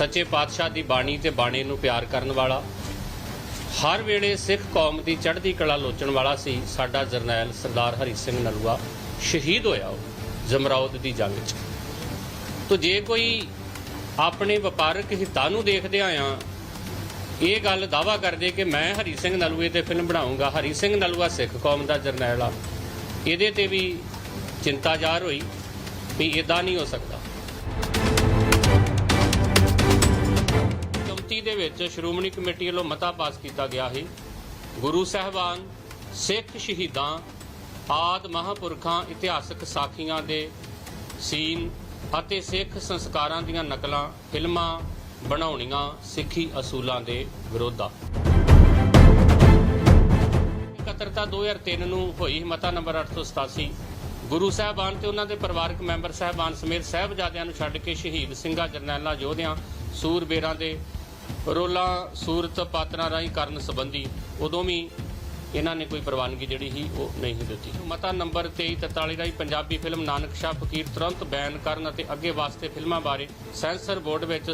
ਸੱਚੇ ਪਾਤਸ਼ਾਹ ਦੀ ਬਾਣੀ ਤੇ ਬਾਣੇ ਨੂੰ ਪਿਆਰ ਕਰਨ ਵਾਲਾ, ਹਰ ਵੇਲੇ ਸਿੱਖ ਕੌਮ ਦੀ ਚੜ੍ਹਦੀ ਕਲਾ ਲੋਚਣ ਵਾਲਾ ਸੀ ਸਾਡਾ ਜਰਨੈਲ ਸਰਦਾਰ ਹਰੀ ਸਿੰਘ ਨਲੂਆ। ਸ਼ਹੀਦ ਹੋਇਆ ਉਹ ਜਮਰੌਦ ਦੀ ਜੰਗ 'ਚ। ਤੋ ਜੇ ਕੋਈ ਆਪਣੇ ਵਪਾਰਕ ਹਿੱਤਾਂ ਨੂੰ ਦੇਖਦਿਆਂ ਆ ਇਹ ਗੱਲ ਦਾਵਾ ਕਰਦੇ ਕਿ ਮੈਂ ਹਰੀ ਸਿੰਘ ਨਲੂਏ ਤੇ ਫਿਲਮ ਬਣਾਉਂਗਾ, ਹਰੀ ਸਿੰਘ ਨਲੂਆ ਸਿੱਖ ਕੌਮ ਦਾ ਜਰਨੈਲ ਆ, ਇਹਦੇ ਤੇ ਵੀ ਚਿੰਤਾ ਜ਼ਾਹਰ ਹੋਈ ਵੀ ਇਦਾਂ ਨਹੀਂ ਹੋ ਸਕਦਾ। ਕਮਤੀ ਦੇ ਵਿੱਚ ਸ਼੍ਰੋਮਣੀ ਕਮੇਟੀ ਵੱਲੋਂ ਮਤਾ ਪਾਸ ਕੀਤਾ ਗਿਆ ਹੈ ਗੁਰੂ ਸਾਹਿਬਾਨ, ਸਿੱਖ ਸ਼ਹੀਦਾਂ, ਆਦ ਮਹਾਪੁਰਖਾਂ, ਇਤਿਹਾਸਕ ਸਾਖੀਆਂ ਦੇ ਸੀਨ ਅਤੇ ਸਿੱਖ ਸੰਸਕਾਰਾਂ ਦੀਆਂ ਨਕਲਾਂ, ਫਿਲਮਾਂ ਬਣਾਉਣੀਆਂ ਸਿੱਖੀ ਅਸੂਲਾਂ ਦੇ ਵਿਰੋਧ। ਆ ਇਕੱਤਰਤਾ 2003 ਨੂੰ ਹੋਈ ਮਤਾ ਨੰਬਰ 887 ਗੁਰੂ ਸਾਹਿਬਾਨ ਤੇ ਉਹਨਾਂ ਦੇ ਪਰਿਵਾਰਕ ਮੈਂਬਰ ਸਾਹਿਬਾਨ ਸਮੇਤ ਸਾਹਿਬਜ਼ਾਦਿਆਂ ਨੂੰ ਛੱਡ ਕੇ ਸ਼ਹੀਦ ਸਿੰਘਾਂ ਜਰਨੈਲਾਂ ਯੋਧਿਆਂ, ਸੂਰਬੇਰਾਂ ਦੇ ਰੋਲਾ ਸੂਰਤ ਪਾਤਰਾਂ ਰਾਹੀਂ ਕਰਨ ਸੰਬੰਧੀ ਉਦੋਂ ਵੀ ਇਹਨਾਂ ਨੇ ਕੋਈ ਪ੍ਰਵਾਨਗੀ ਜਿਹੜੀ ਸੀ ਉਹ ਨਹੀਂ ਦਿੱਤੀ। ਮਤਾ ਨੰਬਰ 2343 ਰਾਹੀਂ ਪੰਜਾਬੀ ਫਿਲਮ ਨਾਨਕ ਸ਼ਾਹ ਫਕੀਰ ਤੁਰੰਤ ਬੈਨ ਕਰਨ ਅਤੇ ਅੱਗੇ ਵਾਸਤੇ ਫਿਲਮਾਂ ਬਾਰੇ ਸੈਂਸਰ ਬੋਰਡ ਵਿੱਚ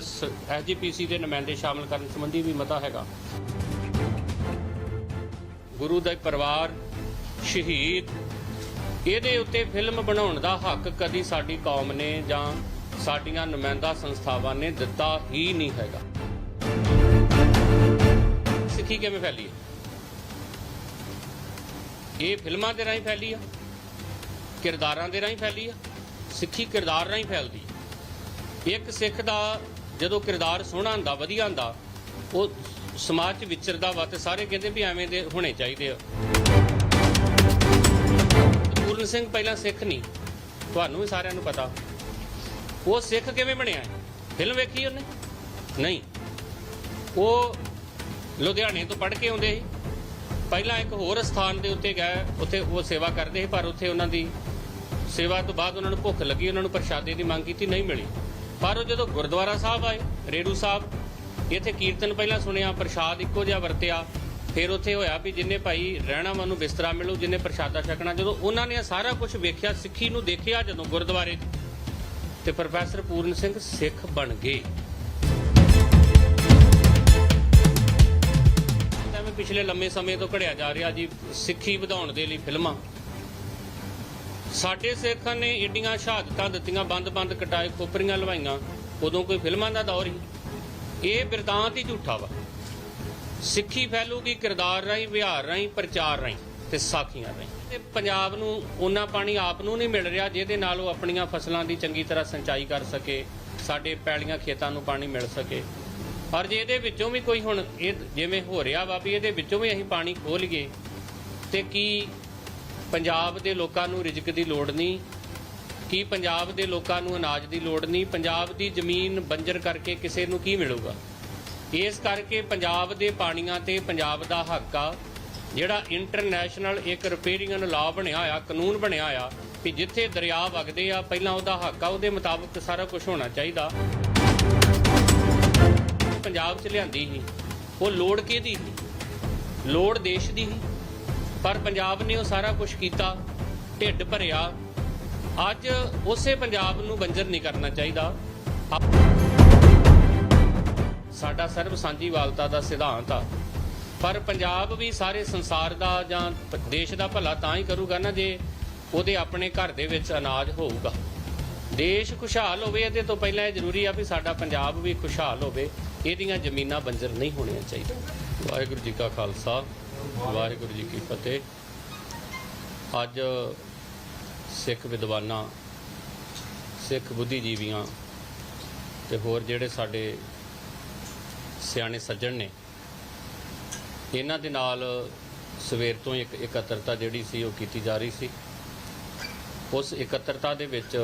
ਐਸਜੀਪੀਸੀ ਦੇ ਨੁਮਾਇੰਦੇ ਸ਼ਾਮਲ ਕਰਨ ਸੰਬੰਧੀ ਵੀ ਮਤਾ ਹੈਗਾ। ਗੁਰੂ ਦਾ ਪਰਿਵਾਰ ਸ਼ਹੀਦ, ਇਹਦੇ ਉੱਤੇ ਫਿਲਮ ਬਣਾਉਣ ਦਾ ਹੱਕ ਕਦੀ ਸਾਡੀ ਕੌਮ ਨੇ ਜਾਂ ਸਾਡੀਆਂ ਨੁਮਾਇੰਦਾ ਸੰਸਥਾਵਾਂ ਨੇ ਦਿੱਤਾ ਹੀ ਨਹੀਂ ਹੈਗਾ। ਸਿੱਖੀ ਕਿਵੇਂ ਫੈਲੀ ਹੈ? ਇਹ ਫਿਲਮਾਂ ਦੇ ਰਾਹੀਂ ਫੈਲੀ ਆ? ਕਿਰਦਾਰਾਂ ਦੇ ਰਾਹੀਂ ਫੈਲੀ ਆ? ਸਿੱਖੀ ਕਿਰਦਾਰ ਰਾਹੀਂ ਫੈਲਦੀ ਇੱਕ ਸਿੱਖ ਦਾ ਜਦੋਂ ਕਿਰਦਾਰ ਸੋਹਣਾ ਹੁੰਦਾ, ਵਧੀਆ ਹੁੰਦਾ, ਉਹ ਸਮਾਜ 'ਚ ਵਿਚਰਦਾ ਵਾ ਤੇ ਸਾਰੇ ਕਹਿੰਦੇ ਵੀ ਐਵੇਂ ਦੇ ਹੋਣੇ ਚਾਹੀਦੇ ਆ। ਪੂਰਨ ਸਿੰਘ ਪਹਿਲਾਂ ਸਿੱਖ ਨਹੀਂ, ਤੁਹਾਨੂੰ ਵੀ ਸਾਰਿਆਂ ਨੂੰ ਪਤਾ। ਉਹ ਸਿੱਖ ਕਿਵੇਂ ਬਣਿਆ ਫਿਲਮ ਵੇਖੀ ਉਹਨੇ? ਨਹੀਂ। ਉਹ ਲੁਧਿਆਣੇ ਤੋਂ ਪੜ੍ਹ ਕੇ ਆਉਂਦੇ ਸੀ। ਪਹਿਲਾਂ ਇੱਕ ਹੋਰ ਸਥਾਨ ਦੇ ਉੱਤੇ ਗਏ ਉੱਥੇ ਉਹ ਸੇਵਾ ਕਰਦੇ ਸੀ ਪਰ ਉੱਥੇ ਉਹਨਾਂ ਦੀ ਸੇਵਾ ਤੋਂ ਬਾਅਦ ਉਹਨਾਂ ਨੂੰ ਭੁੱਖ ਲੱਗੀ ਉਹਨਾਂ ਨੂੰ ਪ੍ਰਸ਼ਾਦੇ ਦੀ ਮੰਗ ਕੀਤੀ ਨਹੀਂ ਮਿਲੀ। ਪਰ ਉਹ ਜਦੋਂ ਗੁਰਦੁਆਰਾ ਸਾਹਿਬ ਆਏ ਰੇੜੂ ਸਾਹਿਬ ਇੱਥੇ ਕੀਰਤਨ ਪਹਿਲਾਂ ਸੁਣਿਆ ਪ੍ਰਸ਼ਾਦ ਇੱਕੋ ਜਿਹਾ ਵਰਤਿਆ ਫਿਰ ਉੱਥੇ ਹੋਇਆ ਵੀ ਜਿੰਨੇ ਭਾਈ ਰਹਿਣਾ ਵਾ ਨੂੰ ਬਿਸਤਰਾ ਮਿਲੂ ਜਿੰਨੇ ਪ੍ਰਸ਼ਾਦਾ ਛਕਣਾ ਜਦੋਂ ਉਹਨਾਂ ਨੇ ਸਾਰਾ ਕੁਝ ਵੇਖਿਆ ਸਿੱਖੀ ਨੂੰ ਦੇਖਿਆ ਜਦੋਂ ਗੁਰਦੁਆਰੇ 'ਚ, ਤੇ ਪ੍ਰੋਫੈਸਰ ਪੂਰਨ ਸਿੰਘ ਸਿੱਖ ਬਣ ਗਏ। ਪਿਛਲੇ ਲੰਮੇ ਸਮੇਂ ਤੋਂ ਘੜਿਆ ਜਾ ਰਿਹਾ ਜੀ ਸਿੱਖੀ ਵਧਾਉਣ ਦੇ ਲਈ ਫਿਲਮਾਂ। ਸਾਡੇ ਸਿੱਖਾਂ ਨੇ ਏਡੀਆਂ ਸ਼ਹਾਦਤਾਂ ਦਿੱਤੀਆਂ, ਬੰਦ-ਬੰਦ ਕਟਾਏ, ਖੋਪਰੀਆਂ ਲਵਾਈਆਂ। ਉਦੋਂ ਕੋਈ ਫਿਲਮਾਂ ਦਾ ਦੌਰ ਹੀ ਇਹ ਬਿਰਤਾਂਤ ਹੀ ਝੂਠਾ ਵਾ। ਸਿੱਖੀ ਫੈਲੂਗੀ ਕਿਰਦਾਰ ਰਾਹੀਂ, ਵਿਹਾਰ ਰਾਹੀਂ, ਪ੍ਰਚਾਰ ਰਾਹੀਂ ਤੇ ਸਾਖੀਆਂ ਰਾਹੀਂ। ਤੇ ਪੰਜਾਬ ਨੂੰ ਉਹਨਾਂ ਪਾਣੀ ਆਪ ਨੂੰ ਨਹੀਂ ਮਿਲ ਰਿਹਾ ਜਿਹਦੇ ਨਾਲ ਉਹ ਆਪਣੀਆਂ ਫਸਲਾਂ ਦੀ ਚੰਗੀ ਤਰ੍ਹਾਂ ਸਿੰਚਾਈ ਕਰ ਸਕੇ, ਸਾਡੇ ਪੈਲੀਆਂ ਖੇਤਾਂ ਨੂੰ ਪਾਣੀ ਮਿਲ ਸਕੇ। ਔਰ ਜੇ ਇਹਦੇ ਵਿੱਚੋਂ ਵੀ ਕੋਈ ਹੁਣ ਇਹ ਜਿਵੇਂ ਹੋ ਰਿਹਾ ਵਾ ਵੀ ਇਹਦੇ ਵਿੱਚੋਂ ਵੀ ਅਸੀਂ ਪਾਣੀ ਖੋਹ ਲਈਏ, ਤੇ ਕੀ ਪੰਜਾਬ ਦੇ ਲੋਕਾਂ ਨੂੰ ਰਿਜ਼ਕ ਦੀ ਲੋੜ ਨਹੀਂ? ਕੀ ਪੰਜਾਬ ਦੇ ਲੋਕਾਂ ਨੂੰ ਅਨਾਜ ਦੀ ਲੋੜ ਨਹੀਂ? ਪੰਜਾਬ ਦੀ ਜ਼ਮੀਨ ਬੰਜਰ ਕਰਕੇ ਕਿਸੇ ਨੂੰ ਕੀ ਮਿਲੂਗਾ? ਇਸ ਕਰਕੇ ਪੰਜਾਬ ਦੇ ਪਾਣੀਆਂ ਤੇ ਪੰਜਾਬ ਦਾ ਹੱਕ ਆ, ਜਿਹੜਾ ਇੰਟਰਨੈਸ਼ਨਲ ਇੱਕ ਰਿਪੇਅਰਿੰਗ ਲਾਅ ਬਣਿਆ ਹੋਇਆ ਕਾਨੂੰਨ ਬਣਿਆ ਹੋਇਆ ਕਿ ਜਿੱਥੇ ਦਰਿਆ ਵਗਦੇ ਆ, ਪਹਿਲਾਂ ਉਹਦਾ ਹੱਕ ਆ, ਉਹਦੇ ਮੁਤਾਬਕ ਸਾਰਾ ਕੁਝ ਹੋਣਾ ਚਾਹੀਦਾ। ਪੰਜਾਬ 'ਚ ਲਿਆਂਦੀ ਸੀ, ਉਹ ਲੋੜ ਕਿਹਦੀ ਸੀ? ਲੋੜ ਦੇਸ਼ ਦੀ ਸੀ। ਪਰ ਪੰਜਾਬ ਨੇ ਉਹ ਸਾਰਾ ਕੁਝ ਕੀਤਾ, ਢਿੱਡ ਭਰਿਆ। ਅੱਜ ਉਸੇ ਪੰਜਾਬ ਨੂੰ ਬੰਜਰ ਨਹੀਂ ਕਰਨਾ ਚਾਹੀਦਾ। ਸਾਡਾ ਸਰਬ ਸਾਂਝੀ ਵਾਲਤਾ ਦਾ ਸਿਧਾਂਤ ਆ। ਪਰ ਪੰਜਾਬ ਵੀ ਸਾਰੇ ਸੰਸਾਰ ਦਾ ਜਾਂ ਦੇਸ਼ ਦਾ ਭਲਾ ਤਾਂ ਹੀ ਕਰੂਗਾ ਨਾ ਜੇ ਉਹਦੇ ਆਪਣੇ ਘਰ ਦੇ ਵਿੱਚ ਅਨਾਜ ਹੋਊਗਾ। ਦੇਸ਼ ਖੁਸ਼ਹਾਲ ਹੋਵੇ, ਇਹਦੇ ਤੋਂ ਪਹਿਲਾਂ ਇਹ ਜ਼ਰੂਰੀ ਆ ਵੀ ਸਾਡਾ ਪੰਜਾਬ ਵੀ ਖੁਸ਼ਹਾਲ ਹੋਵੇ। ਇਹਦੀਆਂ ਜ਼ਮੀਨਾਂ ਬੰਜਰ ਨਹੀਂ ਹੋਣੀਆਂ ਚਾਹੀਦੀਆਂ। ਵਾਹਿਗੁਰੂ ਜੀ ਕਾ ਖਾਲਸਾ, ਵਾਹਿਗੁਰੂ ਜੀ ਕੀ ਫਤਿਹ। ਅੱਜ ਸਿੱਖ ਵਿਦਵਾਨਾਂ, ਸਿੱਖ ਬੁੱਧੀਜੀਵੀਆਂ ਤੇ ਹੋਰ ਜਿਹੜੇ ਸਾਡੇ ਸਿਆਣੇ ਸੱਜਣ ਨੇ, ਇਹਨਾਂ ਦੇ ਨਾਲ ਸਵੇਰ ਤੋਂ ਇੱਕ ਇਕੱਤਰਤਾ ਜਿਹੜੀ ਸੀ ਉਹ ਕੀਤੀ ਜਾ ਰਹੀ ਸੀ। ਉਸ ਇਕੱਤਰਤਾ ਦੇ ਵਿੱਚ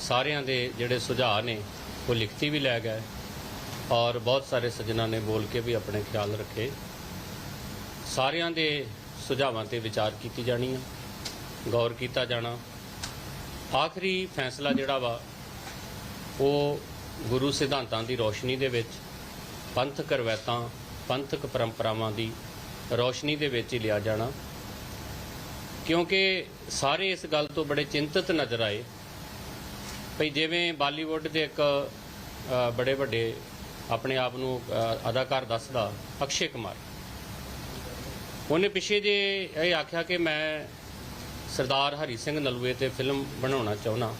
ਸਾਰਿਆਂ ਦੇ ਜਿਹੜੇ ਸੁਝਾਅ ਨੇ ਉਹ ਲਿਖਤੀ ਵੀ ਲੈ ਗਏ। ਔਰ ਬਹੁਤ ਸਾਰੇ ਸੱਜਣਾ ਨੇ ਬੋਲ ਕੇ ਵੀ ਆਪਣੇ ਖਿਆਲ ਰੱਖੇ। ਸਾਰਿਆਂ ਦੇ ਸੁਝਾਵਾਂ ਤੇ ਵਿਚਾਰ ਕੀਤੀ ਜਾਣੀ ਆ। ਗੌਰ ਕੀਤਾ ਜਾਣਾ। ਆਖਰੀ ਫੈਸਲਾ ਜਿਹੜਾ ਵਾ, ਉਹ ਗੁਰੂ ਸਿਧਾਂਤਾਂ ਦੀ ਰੋਸ਼ਨੀ ਦੇ ਵਿੱਚ ਪੰਥਕ ਰਵਾਇਤਾਂ ਪੰਥਕ ਪਰੰਪਰਾਵਾਂ ਦੀ ਰੋਸ਼ਨੀ ਦੇ ਵਿੱਚ ਹੀ ਲਿਆ ਜਾਣਾ। ਕਿਉਂਕਿ ਸਾਰੇ ਇਸ ਗੱਲ ਤੋਂ ਬੜੇ ਚਿੰਤਤ ਨਜ਼ਰ ਆਏ। ਭਈ ਜਿਵੇਂ ਬਾਲੀਵੁੱਡ ਦੇ ਇੱਕ ਬੜੇ ਵੱਡੇ ਆਪਣੇ ਆਪ ਨੂੰ ਅਦਾਕਾਰ ਦੱਸਦਾ, ਅਕਸ਼ੇ ਕੁਮਾਰ। ਉਹਨੇ ਪਿੱਛੇ ਜੇ ਇਹ ਆਖਿਆ ਕਿ ਮੈਂ ਸਰਦਾਰ ਹਰੀ ਸਿੰਘ ਨਲੂਏ ਤੇ ਫਿਲਮ ਬਣਾਉਣਾ ਚਾਹੁੰਦਾ।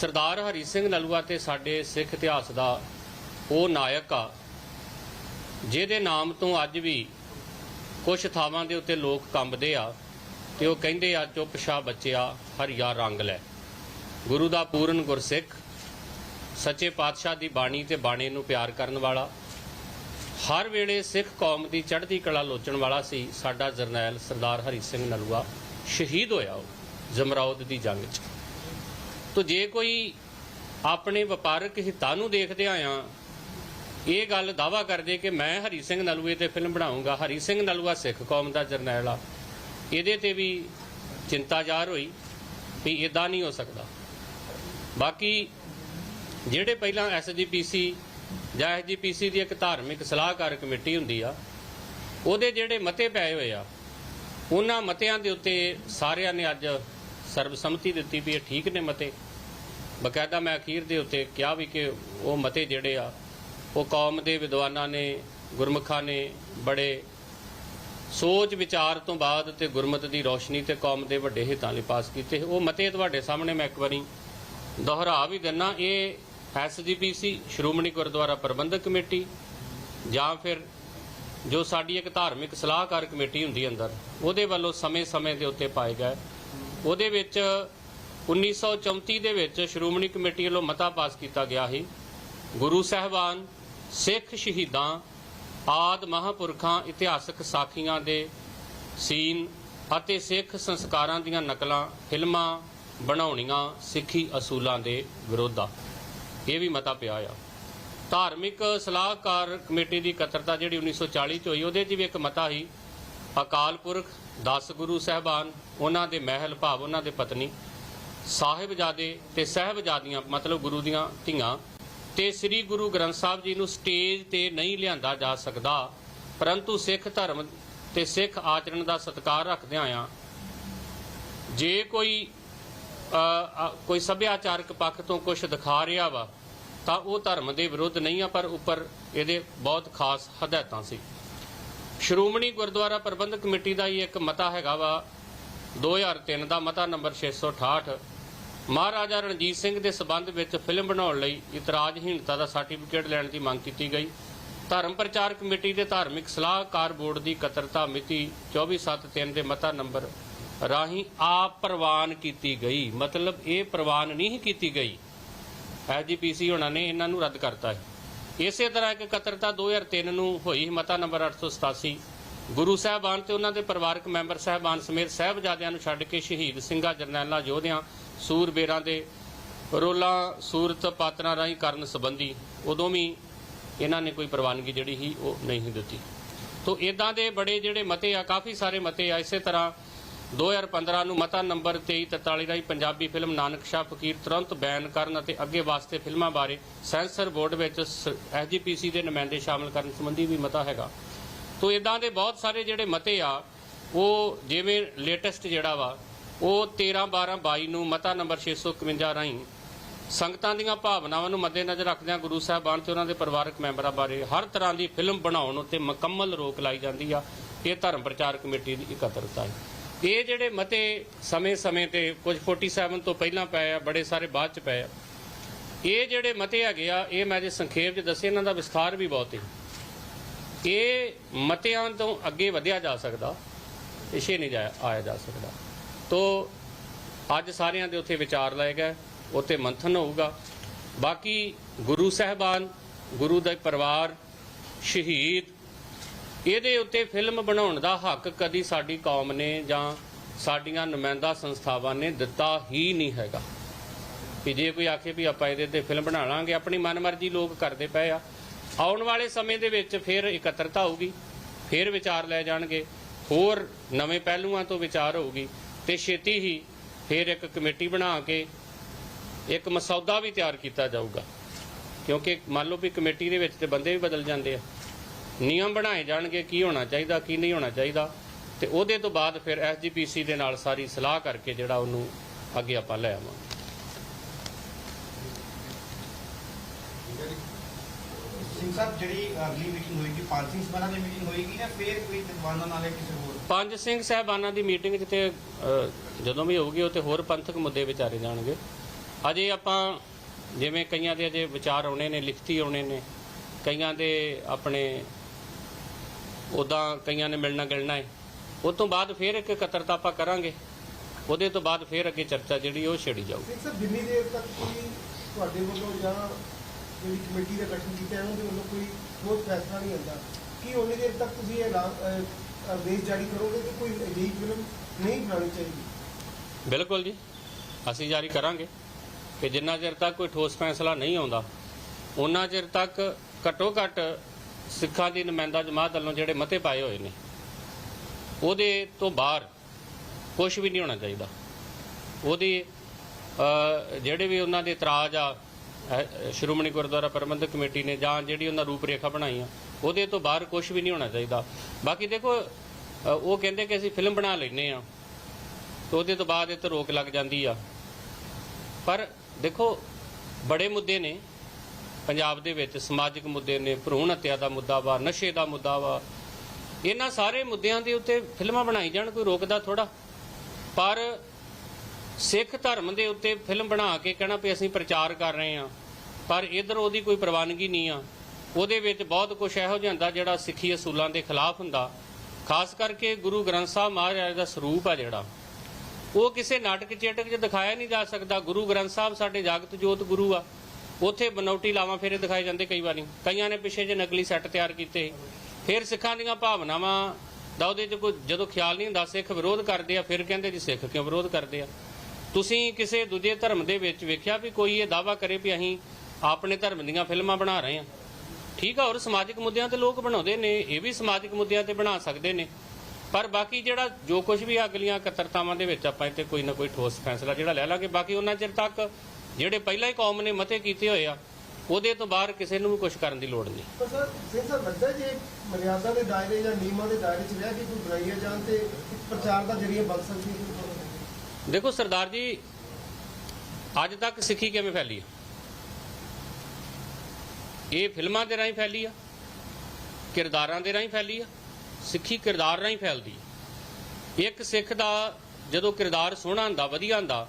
ਸਰਦਾਰ ਹਰੀ ਸਿੰਘ ਨਲੂਆ ਤੇ ਸਾਡੇ ਸਿੱਖ ਇਤਿਹਾਸ ਦਾ ਉਹ ਨਾਇਕ ਆ, ਜਿਹਦੇ ਨਾਮ ਤੋਂ ਅੱਜ ਵੀ ਕੁਝ ਥਾਵਾਂ ਦੇ ਉੱਤੇ ਲੋਕ ਕੰਬਦੇ ਆ ਤੇ ਉਹ ਕਹਿੰਦੇ ਆ, ਚੁੱਪ ਸ਼ਾ ਬੱਚਿਆ ਹਰੀਆ ਰੰਗ ਲੈ। ਗੁਰੂ ਦਾ ਪੂਰਨ ਗੁਰਸਿੱਖ ਸੱਚੇ ਪਾਤਸ਼ਾਹ ਦੀ ਬਾਣੀ ਤੇ ਬਾਣੇ ਨੂੰ ਪਿਆਰ ਕਰਨ ਵਾਲਾ, ਹਰ ਵੇਲੇ ਸਿੱਖ ਕੌਮ ਦੀ ਚੜ੍ਹਦੀ ਕਲਾ ਲੋਚਣ ਵਾਲਾ ਸੀ ਸਾਡਾ ਜਰਨੈਲ ਸਰਦਾਰ ਹਰੀ ਸਿੰਘ ਨਲੂਆ ਸ਼ਹੀਦ ਹੋਇਆ ਉਹ ਜਮਰੌਦ ਦੀ ਜੰਗ 'ਚ। ਤੋ ਜੇ ਕੋਈ ਆਪਣੇ ਵਪਾਰਕ ਹਿੱਤਾਂ ਨੂੰ ਦੇਖਦੇ ਆ ਇਹ ਗੱਲ ਦਾਵਾ ਕਰਦੇ ਕਿ ਮੈਂ ਹਰੀ ਸਿੰਘ ਨਲੂਏ ਤੇ ਫਿਲਮ ਬਣਾਉਂਗਾ, ਹਰੀ ਸਿੰਘ ਨਲੂਆ ਸਿੱਖ ਕੌਮ ਦਾ ਜਰਨੈਲ ਆ, ਇਹਦੇ ਤੇ ਵੀ ਚਿੰਤਾ ਜ਼ਾਹਰ ਹੋਈ ਵੀ ਇਦਾਂ ਨਹੀਂ ਹੋ ਸਕਦਾ। ਬਾਕੀ ਜਿਹੜੇ ਪਹਿਲਾਂ ਐਸਜੀਪੀਸੀ ਜਾਂ ਐਸਜੀਪੀਸੀ ਦੀ ਇੱਕ ਧਾਰਮਿਕ ਸਲਾਹਕਾਰ ਕਮੇਟੀ ਹੁੰਦੀ ਆ, ਉਹਦੇ ਜਿਹੜੇ ਮਤੇ ਪਏ ਹੋਏ ਆ, ਉਹਨਾਂ ਮਤਿਆਂ ਦੇ ਉੱਤੇ ਸਾਰਿਆਂ ਨੇ ਅੱਜ ਸਰਬਸੰਮਤੀ ਦਿੱਤੀ ਵੀ ਇਹ ਠੀਕ ਨੇ ਮਤੇ। ਬਕਾਇਦਾ ਮੈਂ ਅਖੀਰ ਦੇ ਉੱਤੇ ਕਿਹਾ ਵੀ ਕਿ ਉਹ ਮਤੇ ਜਿਹੜੇ ਆ, ਉਹ ਕੌਮ ਦੇ ਵਿਦਵਾਨਾਂ ਨੇ, ਗੁਰਮੁਖਾਂ ਨੇ ਬੜੇ ਸੋਚ ਵਿਚਾਰ ਤੋਂ ਬਾਅਦ ਤੇ ਗੁਰਮਤ ਦੀ ਰੋਸ਼ਨੀ ਤੇ ਕੌਮ ਦੇ ਵੱਡੇ ਹਿੱਤਾਂ ਲਈ ਪਾਸ ਕੀਤੇ। ਉਹ ਮਤੇ ਤੁਹਾਡੇ ਸਾਹਮਣੇ ਮੈਂ ਇੱਕ ਵਾਰੀ ਦੁਹਰਾ ਵੀ ਦਿੰਨਾ, ਇਹ ਐਸਜੀਪੀਸੀ, ਸ਼੍ਰੋਮਣੀ ਗੁਰਦੁਆਰਾ ਪ੍ਰਬੰਧਕ ਕਮੇਟੀ ਜਾਂ ਫਿਰ ਜੋ ਸਾਡੀ ਇੱਕ ਧਾਰਮਿਕ ਸਲਾਹਕਾਰ ਕਮੇਟੀ ਹੁੰਦੀ ਅੰਦਰ, ਉਹਦੇ ਵੱਲੋਂ ਸਮੇਂ-ਸਮੇਂ ਦੇ ਉੱਤੇ ਪਾਏ ਗਏ। ਉਹਦੇ ਵਿੱਚ 1934 ਦੇ ਵਿੱਚ ਸ਼੍ਰੋਮਣੀ ਕਮੇਟੀ ਵੱਲੋਂ ਮਤਾ ਪਾਸ ਕੀਤਾ ਗਿਆ ਸੀ, ਗੁਰੂ ਸਾਹਿਬਾਨ ਸਿੱਖ ਸ਼ਹੀਦਾਂ, ਆਦ ਮਹਾਪੁਰਖਾਂ, ਇਤਿਹਾਸਕ ਸਾਖੀਆਂ ਦੇ ਸੀਨ ਅਤੇ ਸਿੱਖ ਸੰਸਕਾਰਾਂ ਦੀਆਂ ਨਕਲਾਂ, ਫਿਲਮਾਂ, ਬਣਾਉਣੀਆਂ ਸਿੱਖੀ ਅਸੂਲਾਂ ਦੇ ਵਿਰੋਧ। ਇਹ ਵੀ ਮਤਾ ਪਿਆ ਆ। ਧਾਰਮਿਕ ਸਲਾਹਕਾਰ ਕਮੇਟੀ ਦੀ ਇਕੱਤਰਤਾ ਜਿਹੜੀ 1940 ਚ ਹੋਈ, ਉਹਦੇ 'ਚ ਵੀ ਇੱਕ ਮਤਾ ਸੀ, ਅਕਾਲ ਪੁਰਖ 10 ਗੁਰੂ ਸਾਹਿਬਾਨ, ਉਹਨਾਂ ਦੇ ਮਹਿਲ ਭਾਵ, ਉਹਨਾਂ ਦੇ ਪਤਨੀ, ਸਾਹਿਬਜ਼ਾਦੇ ਤੇ ਸਹਿਬਜ਼ਾਦੀਆਂ, ਮਤਲਬ ਗੁਰੂ ਦੀਆਂ ਧੀਆਂ, ਤੇ ਸ੍ਰੀ ਗੁਰੂ ਗ੍ਰੰਥ ਸਾਹਿਬ ਜੀ ਨੂੰ ਸਟੇਜ ਤੇ ਨਹੀਂ ਲਿਆਂਦਾ ਜਾ ਸਕਦਾ, ਪਰੰਤੂ ਸਿੱਖ ਧਰਮ ਤੇ ਸਿੱਖ ਆਚਰਣ ਦਾ ਸਤਿਕਾਰ ਰੱਖਦਿਆਂ ਆ, ਜੇ ਕੋਈ ਕੋਈ ਸੱਭਿਆਚਾਰਕ ਪੱਖ ਤੋਂ ਕੁਝ ਦਿਖਾ ਰਿਹਾ ਵਾ, ਤਾਂ ਉਹ ਧਰਮ ਦੇ ਵਿਰੁੱਧ ਨਹੀਂ ਆ, ਪਰ ਉੱਪਰ ਇਹਦੇ ਬਹੁਤ ਖਾਸ ਹਦਾਇਤਾਂ ਸੀ। ਸ਼੍ਰੋਮਣੀ ਗੁਰਦੁਆਰਾ ਪ੍ਰਬੰਧਕ ਕਮੇਟੀ ਦਾ ਹੀ ਇੱਕ ਮਤਾ ਹੈਗਾ ਵਾ 2003 ਦਾ ਮਤਾ ਨੰਬਰ 668 ਮਹਾਰਾਜਾ ਰਣਜੀਤ ਸਿੰਘ ਦੇ ਸਬੰਧ ਵਿੱਚ ਫਿਲਮ ਬਣਾਉਣ ਲਈ ਇਤਰਾਜ਼ਹੀਣਤਾ ਦਾ ਸਰਟੀਫਿਕੇਟ ਲੈਣ ਦੀ ਮੰਗ ਕੀਤੀ ਗਈ। ਧਰਮ ਪ੍ਰਚਾਰ ਕਮੇਟੀ ਦੇ ਧਾਰਮਿਕ ਸਲਾਹਕਾਰ ਬੋਰਡ ਦੀ ਇਕੱਤਰਤਾ ਮਿਤੀ 24/7/3 ਦੇ ਮਤਾ ਨੰਬਰ ਰਾਹੀਂ ਆਪ ਪ੍ਰਵਾਨ ਕੀਤੀ ਗਈ। ਮਤਲਬ ਇਹ ਪ੍ਰਵਾਨ ਨਹੀਂ ਕੀਤੀ ਗਈ। ਐਜੀਪੀਸੀ ਉਹਨਾਂ ਨੇ ਇਹਨਾਂ ਨੂੰ ਰੱਦ ਕਰਤਾ ਹੈ ਇਸੇ ਤਰ੍ਹਾਂ ਇੱਕ ਇਕੱਤਰਤਾ 2003 ਨੂੰ ਹੋਈ ਮਤਾ ਨੰਬਰ 887 ਗੁਰੂ ਸਾਹਿਬਾਨ ਤੇ ਉਹਨਾਂ ਦੇ ਪਰਿਵਾਰਕ ਮੈਂਬਰ ਸਾਹਿਬਾਨ ਸਮੇਤ ਸਹਿਬਜ਼ਾਦਿਆਂ ਨੂੰ ਛੱਡ ਕੇ ਸ਼ਹੀਦ ਸਿੰਘਾਂ ਜਰਨੈਲਾਂ, ਯੋਧਿਆਂ, ਸੂਰਬੇਰਾਂ ਦੇ ਰੋਲਾਂ, ਸੂਰਤ ਪਾਤਰਾਂ ਰਾਹੀਂ ਕਰਨ ਸੰਬੰਧੀ ਉਦੋਂ ਵੀ ਇਹਨਾਂ ਨੇ ਕੋਈ ਪ੍ਰਵਾਨਗੀ ਜਿਹੜੀ ਸੀ ਉਹ ਨਹੀਂ ਦਿੱਤੀ। ਤੋਂ ਇਦਾਂ ਦੇ ਬੜੇ ਜਿਹੜੇ ਮਤੇ ਆ, ਕਾਫੀ ਸਾਰੇ ਮਤੇ ਆ, ਇਸੇ ਤਰ੍ਹਾਂ 2015 ਨੂੰ ਮਤਾ ਨੰਬਰ 2343 ਰਾਹੀਂ ਪੰਜਾਬੀ ਫਿਲਮ ਨਾਨਕ ਸ਼ਾਹ ਫਕੀਰ ਤੁਰੰਤ ਬੈਨ ਕਰਨ ਅਤੇ ਅੱਗੇ ਵਾਸਤੇ ਫਿਲਮਾਂ ਬਾਰੇ ਸੈਂਸਰ ਬੋਰਡ ਵਿੱਚ ਐਸਜੀਪੀਸੀ ਦੇ ਨੁਮਾਇੰਦੇ ਸ਼ਾਮਲ ਕਰਨ ਸੰਬੰਧੀ ਵੀ ਮਤਾ ਹੈਗਾ। ਤੋਂ ਇਦਾਂ ਦੇ ਬਹੁਤ ਸਾਰੇ ਜਿਹੜੇ ਮਤੇ ਆ, ਉਹ ਜਿਵੇਂ ਲੇਟੈਸਟ ਜਿਹੜਾ ਵਾ, ਉਹ 13 12 22 ਨੂੰ ਮਤਾ ਨੰਬਰ 651 ਰਾਹੀਂ ਸੰਗਤਾਂ ਦੀਆਂ ਭਾਵਨਾਵਾਂ ਨੂੰ ਮੱਦੇਨਜ਼ਰ ਰੱਖਦਿਆਂ ਗੁਰੂ ਸਾਹਿਬਾਨ ਤੇ ਉਹਨਾਂ ਦੇ ਪਰਿਵਾਰਕ ਮੈਂਬਰਾਂ ਬਾਰੇ ਹਰ ਤਰ੍ਹਾਂ ਦੀ ਫਿਲਮ ਬਣਾਉਣ ਉੱਤੇ ਮੁਕੰਮਲ ਰੋਕ ਲਾਈ ਜਾਂਦੀ ਆ। ਇਹ ਧਰਮ ਪ੍ਰਚਾਰ ਕਮੇਟੀ ਦੀ ਇਕੱਤਰਤਾ ਹੈ। ਇਹ ਜਿਹੜੇ ਮਤੇ ਸਮੇਂ-ਸਮੇਂ ਤੇ ਕੁਝ 47 ਤੋਂ ਪਹਿਲਾਂ ਪਏ ਆ, ਬੜੇ ਸਾਰੇ ਬਾਅਦ ਚ ਪਏ ਆ। ਇਹ ਜਿਹੜੇ ਮਤੇ ਹੈਗੇ ਆ, ਇਹ ਮੈਂ ਜੇ ਸੰਖੇਪ ਚ ਦੱਸੇ, ਇਹਨਾਂ ਦਾ ਵਿਸਥਾਰ ਵੀ ਬਹੁਤ ਹੈ ਇਹ ਮਤਿਆਂ ਤੋਂ ਅੱਗੇ ਵਧਿਆ ਜਾ ਸਕਦਾ, ਪਿਛੇ ਨਹੀਂ ਜਾਇਆ, ਆਇਆ ਜਾ ਸਕਦਾ। ਤੋ ਅੱਜ ਸਾਰਿਆਂ ਦੇ ਉੱਥੇ ਵਿਚਾਰ ਲਏ ਗਏ, ਉੱਥੇ ਮੰਥਨ ਹੋਊਗਾ। ਬਾਕੀ ਗੁਰੂ ਸਾਹਿਬਾਨ, ਗੁਰੂ ਦੇ ਪਰਿਵਾਰ, ਸ਼ਹੀਦ ਇਹਦੇ ਉੱਤੇ ਫਿਲਮ ਬਣਾਉਣ ਦਾ ਹੱਕ ਕਦੀ ਸਾਡੀ ਕੌਮ ਨੇ ਜਾਂ ਸਾਡੀਆਂ ਨੁਮਾਇੰਦਾ ਸੰਸਥਾਵਾਂ ਨੇ ਦਿੱਤਾ ਹੀ ਨਹੀਂ ਹੈਗਾ। ਕਿ ਜੇ ਕੋਈ ਆਖੇ ਵੀ ਆਪਾਂ ਇਹਦੇ ਤੇ ਫਿਲਮ ਬਣਾ ਲਾਂਗੇ, ਆਪਣੀ ਮਨਮਰਜ਼ੀ ਲੋਕ ਕਰਦੇ ਪਏ ਆ। ਆਉਣ ਵਾਲੇ ਸਮੇਂ ਦੇ ਵਿੱਚ ਫਿਰ ਇਕੱਤਰਤਾ ਹੋਊਗੀ, ਫਿਰ ਵਿਚਾਰ ਲੈ ਜਾਣਗੇ, ਹੋਰ ਨਵੇਂ ਪਹਿਲੂਆਂ ਤੋਂ ਵਿਚਾਰ ਹੋਊਗੀ ਤੇ ਛੇਤੀ ਹੀ ਫਿਰ ਇੱਕ ਕਮੇਟੀ ਬਣਾ ਕੇ ਇੱਕ ਮਸੌਦਾ ਵੀ ਤਿਆਰ ਕੀਤਾ ਜਾਊਗਾ। ਕਿਉਂਕਿ ਮੰਨ ਲਓ ਵੀ ਕਮੇਟੀ ਦੇ ਵਿੱਚ ਤੇ ਬੰਦੇ ਵੀ ਬਦਲ ਜਾਂਦੇ ਆ। ਨਿਯਮ ਬਣਾਏ ਜਾਣਗੇ ਕੀ ਹੋਣਾ ਚਾਹੀਦਾ ਕੀ ਨਹੀਂ ਹੋਣਾ ਚਾਹੀਦਾ। ਤੇ ਉਹਦੇ ਤੋਂ ਬਾਅਦ ਫਿਰ ਐਸਜੀਪੀਸੀ ਦੇ ਨਾਲ ਸਾਰੀ ਸਲਾਹ ਕਰਕੇ ਜਿਹੜਾ ਉਹਨੂੰ ਅੱਗੇ ਆਪਾਂ ਲੈ ਆਵਾਂਗੇ। ਸਿੰਘ ਸਾਹਿਬ ਜਿਹੜੀ ਅਗਲੀ ਮੀਟਿੰਗ ਹੋਏਗੀ ਪਾਲ ਸਿੰਘ ਸਭਾ ਦੀ ਮੀਟਿੰਗ ਹੋਏਗੀ ਜਾਂ ਫੇਰ ਕੋਈ ਦਿਵਾਨਾਂ ਨਾਲ ਜਾਂ ਕਿਸੇ ਹੋਰ? ਪੰਜ ਸਿੰਘ ਸਾਹਿਬਾਨਾਂ ਦੀ ਮੀਟਿੰਗ ਜਿੱਥੇ ਜਦੋਂ ਵੀ ਹੋਊਗੀ ਉੱਥੇ ਹੋਰ ਪੰਥਕ ਮੁੱਦੇ ਵਿਚਾਰੇ ਜਾਣਗੇ। ਅਜੇ ਆਪਾਂ ਜਿਵੇਂ ਕਈਆਂ ਦੇ ਅਜੇ ਵਿਚਾਰ ਆਉਣੇ ਨੇ ਲਿਖਤੀ ਆਉਣੇ ਨੇ ਕਈਆਂ ਦੇ ਆਪਣੇ ਉਦਾਂ ਕਈਆਂ ਨੇ ਮਿਲਣਾ ਗਿਲਣਾ ਹੈ ਉਸ ਤੋਂ ਬਾਅਦ ਫਿਰ ਇੱਕ ਇਕੱਤਰਤਾ ਆਪਾਂ ਕਰਾਂਗੇ। ਉਹਦੇ ਤੋਂ ਬਾਅਦ ਫਿਰ ਅੱਗੇ ਚਰਚਾ ਜਿਹੜੀ ਉਹ ਛੇੜੀ ਜਾਊ ਸਿੰਘ ਸਾਹਿਬ ਜਿੰਨੀ ਦੇਰ ਤੱਕ ਕੋਈ ਤੁਹਾਡੇ ਵੱਲੋਂ ਜਾਂ ਜਿਹੜੀ ਕਮੇਟੀ ਦਾ ਗਠਨ ਕੀਤਾ ਹੈ ਉਹਨਾਂ ਦੇ ਵੱਲੋਂ ਕੋਈ ਠੋਸ ਫੈਸਲਾ ਨਹੀਂ ਹੁੰਦਾ ਕੀ ਉਨੀ ਦੇਰ ਤੱਕ ਤੁਸੀਂ ਇਹ ਆਦੇਸ਼ ਜਾਰੀ ਕਰੋਗੇ ਕਿ ਕੋਈ ਅਜਿਹੀ ਫਿਲਮ ਨਹੀਂ ਬਣਾਉਣੀ ਚਾਹੀਦੀ? ਬਿਲਕੁਲ ਜੀ। ਅਸੀਂ ਜਾਰੀ ਕਰਾਂਗੇ ਕਿ ਜਿੰਨਾ ਚਿਰ ਤੱਕ ਕੋਈ ਠੋਸ ਫੈਸਲਾ ਨਹੀਂ ਆਉਂਦਾ ਉਹਨਾਂ ਚਿਰ ਤੱਕ ਘੱਟੋ ਘੱਟ ਸਿੱਖਾਂ ਦੀ ਨੁਮਾਇੰਦਾ ਜਮਾਤ ਵੱਲੋਂ ਜਿਹੜੇ ਮਤੇ ਪਾਏ ਹੋਏ ਨੇ ਉਹਦੇ ਤੋਂ ਬਾਹਰ ਕੁਝ ਵੀ ਨਹੀਂ ਹੋਣਾ ਚਾਹੀਦਾ। ਉਹਦੀ ਜਿਹੜੇ ਵੀ ਉਹਨਾਂ ਦੇ ਇਤਰਾਜ਼ ਆ ਅ, ਸ਼੍ਰੋਮਣੀ ਗੁਰਦੁਆਰਾ ਪ੍ਰਬੰਧਕ ਕਮੇਟੀ ਨੇ ਜਾਂ ਜਿਹੜੀ ਉਹਨਾਂ ਰੂਪਰੇਖਾ ਬਣਾਈ ਆ ਉਹਦੇ ਤੋਂ ਬਾਹਰ ਕੁਝ ਵੀ ਨਹੀਂ ਹੋਣਾ ਚਾਹੀਦਾ। ਬਾਕੀ ਦੇਖੋ ਅ, ਉਹ ਕਹਿੰਦੇ ਕਿ ਅਸੀਂ ਫਿਲਮ ਬਣਾ ਲੈਨੇ ਆ ਤੇ ਉਹਦੇ ਤੋਂ ਬਾਅਦ ਇਹ ਤੇ ਰੋਕ ਲੱਗ ਜਾਂਦੀ ਆ। ਪਰ ਦੇਖੋ ਬੜੇ ਮੁੱਦੇ ਨੇ। ਪੰਜਾਬ ਦੇ ਵਿੱਚ ਸਮਾਜਿਕ ਮੁੱਦੇ ਨੇ, ਭਰੂਣ ਹੱਤਿਆ ਦਾ ਮੁੱਦਾ ਵਾ, ਨਸ਼ੇ ਦਾ ਮੁੱਦਾ ਵਾ, ਇਹਨਾਂ ਸਾਰੇ ਮੁੱਦਿਆਂ ਦੇ ਉੱਤੇ ਫਿਲਮਾਂ ਬਣਾਈ ਜਾਣ, ਕੋਈ ਰੋਕਦਾ ਥੋੜਾ ਪਰ ਸਿੱਖ ਧਰਮ ਦੇ ਉੱਤੇ ਫਿਲਮ ਬਣਾ ਕੇ ਕਹਿਣਾ ਵੀ ਅਸੀਂ ਪ੍ਰਚਾਰ ਕਰ ਰਹੇ ਹਾਂ, ਪਰ ਇਧਰ ਉਹਦੀ ਕੋਈ ਪ੍ਰਵਾਨਗੀ ਨਹੀਂ ਆ। ਉਹਦੇ ਵਿੱਚ ਬਹੁਤ ਕੁਝ ਇਹੋ ਜਿਹਾ ਹੁੰਦਾ ਜਿਹੜਾ ਸਿੱਖੀ ਅਸੂਲਾਂ ਦੇ ਖਿਲਾਫ ਹੁੰਦਾ। ਖਾਸ ਕਰਕੇ ਗੁਰੂ ਗ੍ਰੰਥ ਸਾਹਿਬ ਮਹਾਰਾਜ ਦਾ ਸਰੂਪ ਆ ਜਿਹੜਾ। ਉਹ ਕਿਸੇ ਨਾਟਕ ਚੇਟਕ 'ਚ ਦਿਖਾਇਆ ਨਹੀਂ ਜਾ ਸਕਦਾ। ਗੁਰੂ ਗ੍ਰੰਥ ਸਾਹਿਬ ਸਾਡੇ ਜਾਗਤ ਜੋਤ ਗੁਰੂ ਆ। ਉੱਥੇ ਬਨੌਟੀ ਲਾਵਾਂ ਫੇਰੇ ਦਿਖਾਏ ਜਾਂਦੇ ਕਈ ਵਾਰੀ। ਕਈਆਂ ਨੇ ਪਿੱਛੇ ਜੇ ਨਕਲੀ ਸੈੱਟ ਤਿਆਰ ਕੀਤੇ। ਫਿਰ ਸਿੱਖਾਂ ਦੀਆਂ ਭਾਵਨਾਵਾਂ ਦਾ ਉਹਦੇ 'ਚ ਕੋਈ ਜਦੋਂ ਖਿਆਲ ਨਹੀਂ ਹੁੰਦਾ, ਸਿੱਖ ਵਿਰੋਧ ਕਰਦੇ ਆ, ਫਿਰ ਕਹਿੰਦੇ ਜੀ ਸਿੱਖ ਕਿਉਂ ਵਿਰੋਧ ਕਰਦੇ ਆ? ਤੁਸੀਂ ਕਿਸੇ ਦੂਜੇ ਧਰਮ ਦੇ ਵਿੱਚ ਵੇਖਿਆ ਵੀ ਕੋਈ ਇਹ ਦਾਵਾ ਕਰੇ ਵੀ ਅਸੀਂ ਆਪਣੇ ਧਰਮ ਦੀਆਂ ਫਿਲਮਾਂ ਬਣਾ ਰਹੇ ਹਾਂ। ਠੀਕ ਆ ਔਰ ਸਮਾਜਿਕ ਮੁੱਦਿਆਂ ਤੇ ਲੋਕ ਬਣਾਉਂਦੇ ਨੇ, ਇਹ ਵੀ ਸਮਾਜਿਕ ਮੁੱਦਿਆਂ ਤੇ ਬਣਾ ਸਕਦੇ ਨੇ। ਪਰ ਬਾਕੀ ਜਿਹੜਾ ਜੋ ਕੁਝ ਵੀ ਅਗਲੀਆਂ ਕਤਰਤਾਵਾਂ ਦੇ ਵਿੱਚ ਆਪਾਂ ਇੱਥੇ ਕੋਈ ਨਾ ਕੋਈ ਠੋਸ ਫੈਸਲਾ ਜਿਹੜਾ ਲੈ ਲਾਂਗੇ, ਬਾਕੀ ਉਹਨਾਂ ਚਿਰ ਤੱਕ ਜਿਹੜੇ ਪਹਿਲਾਂ ਹੀ ਕੌਮ ਨੇ ਮਤੇ ਕੀਤੇ ਹੋਏ ਆ ਉਹਦੇ ਤੋਂ ਬਾਹਰ ਕਿਸੇ ਨੂੰ ਵੀ ਕੁਝ ਕਰਨ ਦੀ ਲੋੜ ਨਹੀਂ। ਪਰ ਸਰ ਸਿੰਘ ਸਾਹਿਬ ਲੱਗਦਾ ਜੇ ਮਰਿਆਦਾ ਦੇ ਦਾਇਰੇ ਜਾਂ ਨਿਯਮਾਂ ਦੇ ਦਾਇਰੇ 'ਚ ਰਹਿ ਕੇ ਕੋਈ ਬਣਾਈਆ ਜਾਣ ਤੇ ਇੱਕ ਪ੍ਰਚਾਰ ਦਾ ਜਰੀਆ ਬਣ ਸਕਦੀ ਹੈ ਦੇਖੋ ਸਰਦਾਰ ਜੀ ਅੱਜ ਤੱਕ ਸਿੱਖੀ ਕਿਵੇਂ ਫੈਲੀ ਆ? ਇਹ ਫਿਲਮਾਂ ਦੇ ਰਾਹੀਂ ਫੈਲੀ ਆ? ਕਿਰਦਾਰਾਂ ਦੇ ਰਾਹੀਂ ਫੈਲੀ ਆ? ਸਿੱਖੀ ਕਿਰਦਾਰ ਰਾਹੀਂ ਫੈਲਦੀ। ਇੱਕ ਸਿੱਖ ਦਾ ਜਦੋਂ ਕਿਰਦਾਰ ਸੋਹਣਾ ਹੁੰਦਾ ਵਧੀਆ ਹੁੰਦਾ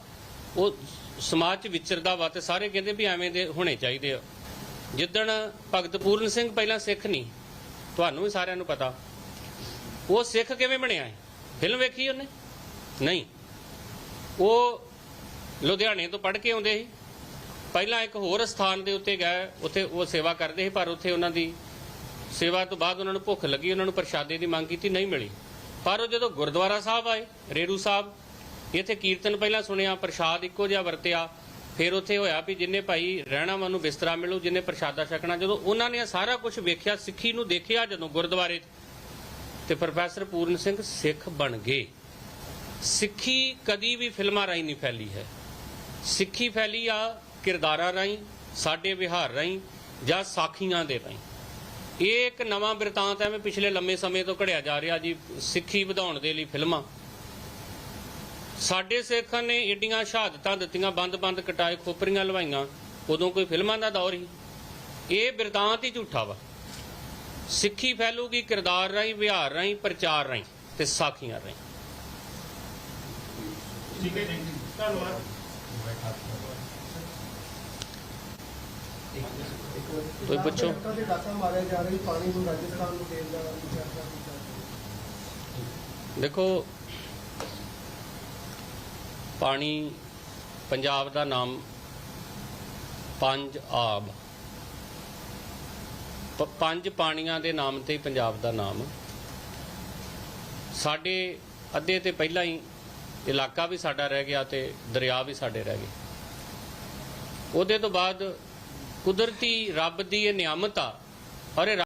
ਉਹ ਸਮਾਜ 'ਚ ਵਿਚਰਦਾ ਵਾ ਤੇ ਸਾਰੇ ਕਹਿੰਦੇ ਵੀ ਐਵੇਂ ਦੇ ਹੋਣੇ ਚਾਹੀਦੇ ਆ। ਜਿੱਦਣ ਭਗਤ ਪੂਰਨ ਸਿੰਘ ਪਹਿਲਾਂ ਸਿੱਖ ਨਹੀਂ ਤੁਹਾਨੂੰ ਵੀ ਸਾਰਿਆਂ ਨੂੰ ਪਤਾ। ਉਹ ਸਿੱਖ ਕਿਵੇਂ ਬਣਿਆ ਹੈ ਫਿਲਮ ਵੇਖੀ ਉਹਨੇ? ਨਹੀਂ। ਉਹ ਲੁਧਿਆਣੇ ਤੋਂ ਪੜ੍ਹ ਕੇ ਆਉਂਦੇ ਸੀ। ਪਹਿਲਾਂ ਇੱਕ ਹੋਰ ਸਥਾਨ ਦੇ ਉੱਤੇ ਗਏ, ਉੱਥੇ ਉਹ ਸੇਵਾ ਕਰਦੇ ਸੀ, ਪਰ ਉੱਥੇ ਉਹਨਾਂ ਦੀ ਸੇਵਾ ਤੋਂ ਬਾਅਦ ਉਹਨਾਂ ਨੂੰ ਭੁੱਖ ਲੱਗੀ, ਉਹਨਾਂ ਨੂੰ ਪ੍ਰਸ਼ਾਦੇ ਦੀ ਮੰਗ ਕੀਤੀ, ਨਹੀਂ ਮਿਲੀ। ਪਰ ਉਹ ਜਦੋਂ ਗੁਰਦੁਆਰਾ ਸਾਹਿਬ ਆਏ ਰੇਰੂ ਸਾਹਿਬ ਇੱਥੇ ਕੀਰਤਨ ਪਹਿਲਾਂ ਸੁਣਿਆ ਪ੍ਰਸ਼ਾਦ ਇੱਕੋ ਜਿਹਾ ਵਰਤਿਆ ਫਿਰ ਉੱਥੇ ਹੋਇਆ ਵੀ ਜਿੰਨੇ ਭਾਈ ਰਹਿਣਾ ਮਨੂੰ ਬਿਸਤਰਾ ਮਿਲੂ ਜਿੰਨੇ ਪ੍ਰਸ਼ਾਦਾ ਛਕਣਾ ਜਦੋਂ ਉਹਨਾਂ ਨੇ ਸਾਰਾ ਕੁਝ ਵੇਖਿਆ ਸਿੱਖੀ ਨੂੰ ਦੇਖਿਆ ਜਦੋਂ ਗੁਰਦੁਆਰੇ 'ਚ, ਤੇ ਪ੍ਰੋਫੈਸਰ ਪੂਰਨ ਸਿੰਘ ਸਿੱਖ ਬਣ ਗਏ। ਸਿੱਖੀ ਕਦੀ ਵੀ ਫਿਲਮਾਂ ਰਾਹੀਂ ਨਹੀਂ ਫੈਲੀ ਹੈ। ਸਿੱਖੀ ਫੈਲੀ ਆ ਕਿਰਦਾਰਾਂ ਰਾਹੀਂ ਸਾਡੇ ਵਿਹਾਰ ਰਾਹੀਂ ਜਾਂ ਸਾਖੀਆਂ ਦੇ ਰਾਹੀਂ। ਇਹ ਇੱਕ ਨਵਾਂ ਬਿਰਤਾਂਤ ਹੈ ਐਵੇਂ ਪਿਛਲੇ ਲੰਮੇ ਸਮੇਂ ਤੋਂ ਘੜਿਆ ਜਾ ਰਿਹਾ ਜੀ ਸਿੱਖੀ ਵਧਾਉਣ ਦੇ ਲਈ ਫਿਲਮਾਂ। ਸਾਡੇ ਸਿੱਖਾਂ ਨੇ ਏਡੀਆਂ ਸ਼ਹਾਦਤਾਂ ਦਿੱਤੀਆਂ ਬੰਦ-ਬੰਦ ਕਟਾਏ ਖੋਪਰੀਆਂ ਲਵਾਈਆਂ। ਉਦੋਂ ਕੋਈ ਫਿਲਮਾਂ ਦਾ ਦੌਰ ਹੀ ਇਹ ਬਿਰਤਾਂਤ ਹੀ ਝੂਠਾ ਵਾ। ਸਿੱਖੀ ਫੈਲੂਗੀ ਕਿਰਦਾਰ ਰਾਹੀਂ ਵਿਹਾਰ ਰਾਹੀਂ ਪ੍ਰਚਾਰ ਰਾਹੀਂ ਤੇ ਸਾਖੀਆਂ ਰਾਹੀਂ। ਠੀਕ ਹੈ ਜੀ। ਧੰਨਵਾਦ। ਕੋਈ ਪੁੱਛੋ। ਪ੍ਰੋਜੈਕਟਾਂ ਦੇ ਡਾਕਾ ਮਾਰਿਆ ਜਾ ਰਹੀ ਪਾਣੀ ਨੂੰ ਰਾਜਸਥਾਨ ਨੂੰ ਦੇਣ ਦਾ ਵਿਚਾਰ ਕਰ ਰਿਹਾ ਦੇਖੋ ਪਾਣੀ ਪੰਜਾਬ ਦਾ ਨਾਮ ਪੰਜ ਆਬ। ਪੰਜ ਪਾਣੀਆਂ ਦੇ ਨਾਮ ਤੇ ਪੰਜਾਬ ਦਾ ਨਾਮ। ਸਾਡੇ ਅੱਧੇ ਤੇ ਪਹਿਲਾਂ ਹੀ ਇਲਾਕਾ ਵੀ ਸਾਡਾ ਰਹਿ ਗਿਆ ਤੇ ਦਰਿਆ ਵੀ ਸਾਡੇ ਰਹਿ ਗਏ। ਉਹਦੇ ਤੋਂ ਬਾਅਦ ਕੁਦਰਤੀ ਰੱਬ ਦੀ ਇਹ ਨਿਆਮਤ ਆ। ਔਰ